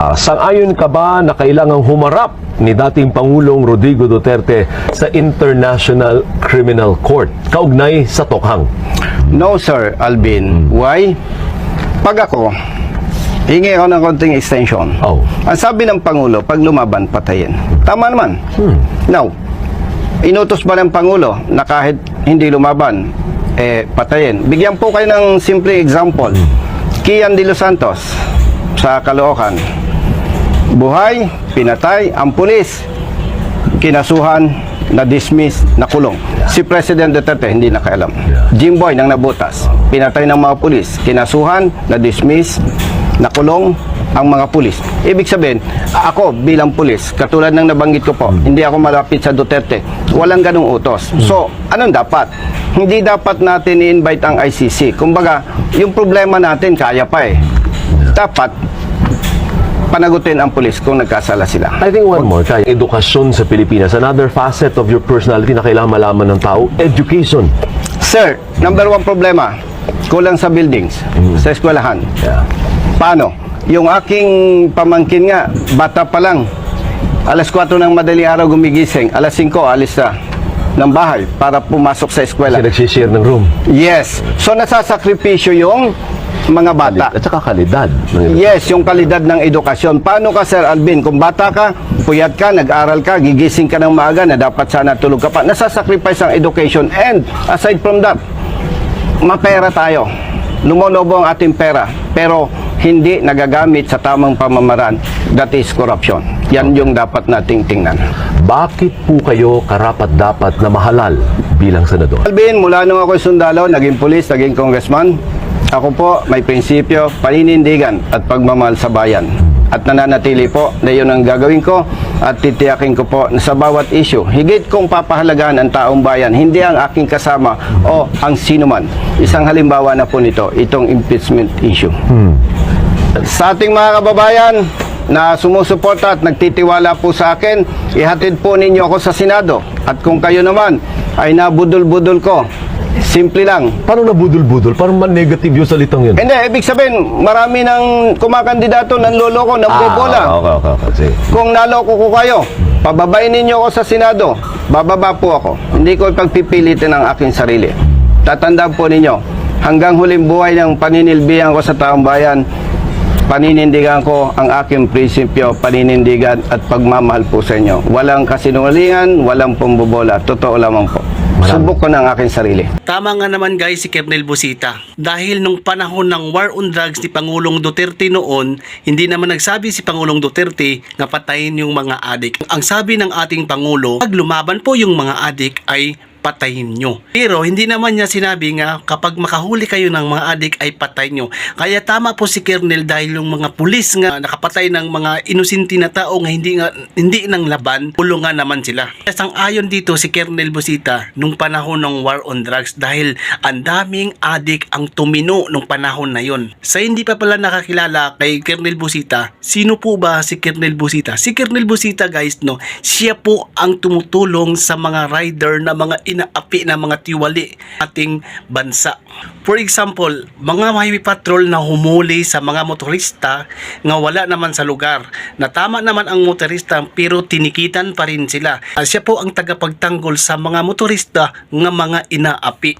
Ah, Sang-ayon ka ba na kailangang humarap ni dating Pangulong Rodrigo Duterte sa International Criminal Court kaugnay sa Tokhang? No, sir, Alvin. Why? Pag ako, hingi ako ng konting extension. Oh. Ang sabi ng Pangulo, pag lumaban, patayin. Tama naman. Now, inutos ba ng Pangulo na kahit hindi lumaban, eh, patayin? Bigyan po kayo ng simple example. Kian de Los Santos sa Caloocan. Buhay, pinatay, ang pulis, kinasuhan, na-dismiss, nakulong. Si President Duterte hindi nakaalam. Jimboy nang nabutas, pinatay ng mga pulis, kinasuhan, na-dismiss, nakulong ang mga pulis. Ibig sabihin, ako bilang pulis, katulad ng nabanggit ko po, hindi ako malapit sa Duterte. Walang ganong utos. So, anong dapat? Hindi dapat natin i-invite ang ICC. Kumbaga, yung problema natin, kaya pa eh. Dapat, panagutin ang pulis kung nagkasala sila. I think one more, kaya edukasyon sa Pilipinas, another facet of your personality na kailangan malaman ng tao, education. Sir, number one problema, kulang sa buildings, sa eskwelahan. Yeah. Paano? Yung aking pamangkin nga, bata pa lang, alas 4 ng madaling araw gumigising, alas 5 alis na ng bahay para pumasok sa eskwela. Kasi nagsishare ng room. Yes. So nasasakripisyo yung mga bata. At saka kalidad. Yes, yung kalidad ng edukasyon. Paano ka, Sir Alvin? Kung bata ka, puyat ka, nag-aral ka, gigising ka ng maaga na dapat sana tulog ka pa. Nasasacrifice ang education. And aside from that, mapera tayo. Lumonobo ang ating pera. Pero hindi nagagamit sa tamang pamamaraan. That is corruption. Yan yung dapat nating tingnan. Bakit po kayo karapat-dapat na mahalal bilang senador? Alvin, mula nung ako'y sundalo, naging pulis, naging congressman, ako po may prinsipyo, paninindigan at pagmamahal sa bayan. At nananatili po na yun ang gagawin ko at titiyakin ko po na sa bawat issue, higit kong papahalagaan ang taong bayan, hindi ang aking kasama o ang sino man. Isang halimbawa na po nito, itong impeachment issue. Sa ating mga kababayan na sumusuporta at nagtitiwala po sa akin, ihatid po ninyo ako sa Senado. At kung kayo naman ay nabudol-budol ko, simple lang. Paano nabudol-budol? Parang man negative yung salitang yun. Hindi, ibig sabihin, marami ng kumakandidato ng loloko, nagbobola. Ah, okay, okay, okay. Sige. Kung naloko ko kayo, pababain ninyo ako sa Senado, bababa po ako. Hindi ko ipagpipilitin ang aking sarili. Tatandaan po ninyo, hanggang huling buhay ng paninilbihan ko sa taong bayan, paninindigan ko ang aking prinsipyo, paninindigan at pagmamahal po sa inyo. Walang kasinungalingan, walang pumbobola. Totoo lamang po. Subok ko na ang aking sarili. Tama nga naman guys si Kernel Busita. Dahil nung panahon ng war on drugs ni Pangulong Duterte noon, hindi naman nagsabi si Pangulong Duterte na patayin yung mga adik. Ang sabi ng ating Pangulo, pag lumaban po yung mga adik ay patayin nyo. Pero hindi naman niya sinabi nga kapag makahuli kayo ng mga adik ay patay nyo. Kaya tama po si Kernel dahil yung mga pulis nga nakapatay ng mga inusinti na tao nga hindi nga hindi nang laban, pulungan naman sila. Isang ayon dito si Kernel Busita nung panahon ng war on drugs dahil ang daming adik ang tumino nung panahon na yon. Sa hindi pa pala nakakilala kay Kernel Busita, sino po ba si Kernel Busita? Si Kernel Busita guys no, siya po ang tumutulong sa mga rider na mga inaapi na mga tiwali ating bansa. For example, mga highway patrol na humuli sa mga motorista nga wala naman sa lugar. Natama naman ang motorista pero tinikitan pa rin sila. Siya po ang tagapagtanggol sa mga motorista nga mga inaapi.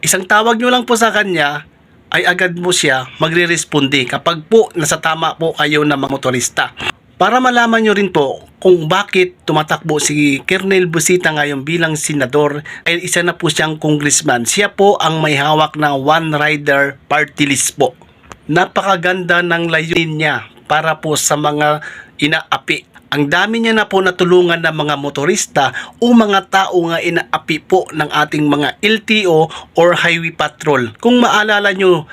Isang tawag nyo lang po sa kanya ay agad mo siya magre-responde kapag po nasa tama po kayo na mga motorista. Para malaman nyo rin po kung bakit tumatakbo si Kernel Busita ngayon bilang senador ay isa na po siyang congressman. Siya po ang may hawak ng One Rider Party List po. Napakaganda ng layunin niya para po sa mga inaapi. Ang dami niya na po natulungan ng mga motorista o mga tao nga inaapi po ng ating mga LTO or highway patrol. Kung maalala nyo,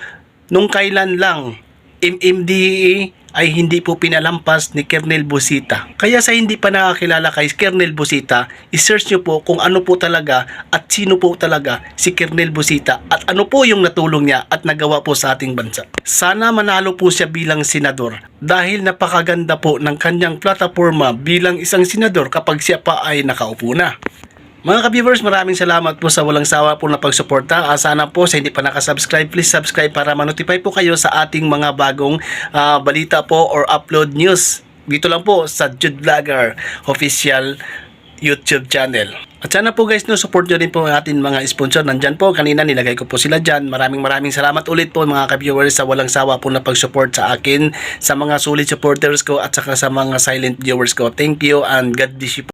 nung kailan lang MMDA ay hindi po pinalampas ni Kernel Busita. Kaya sa hindi pa nakakilala kay Kernel Busita, isearch nyo po kung ano po talaga at sino po talaga si Kernel Busita at ano po yung natulong niya at nagawa po sa ating bansa. Sana manalo po siya bilang senador dahil napakaganda po ng kanyang plataforma bilang isang senador kapag siya pa ay nakaupo na. Mga ka-viewers, maraming salamat po sa walang sawa po na pagsuporta. Ah, sana po sa hindi pa nakasubscribe, please subscribe para ma-notify po kayo sa ating mga bagong ah, balita po or upload news. Dito lang po sa Jude Vlogger official YouTube channel. At sana po guys, no, support nyo rin po ang ating mga sponsor. Nandyan po, kanina nilagay ko po sila dyan. Maraming maraming salamat ulit po mga ka-viewers sa walang sawa po na pag-support sa akin, sa mga solid supporters ko at saka sa mga silent viewers ko. Thank you and God bless you po.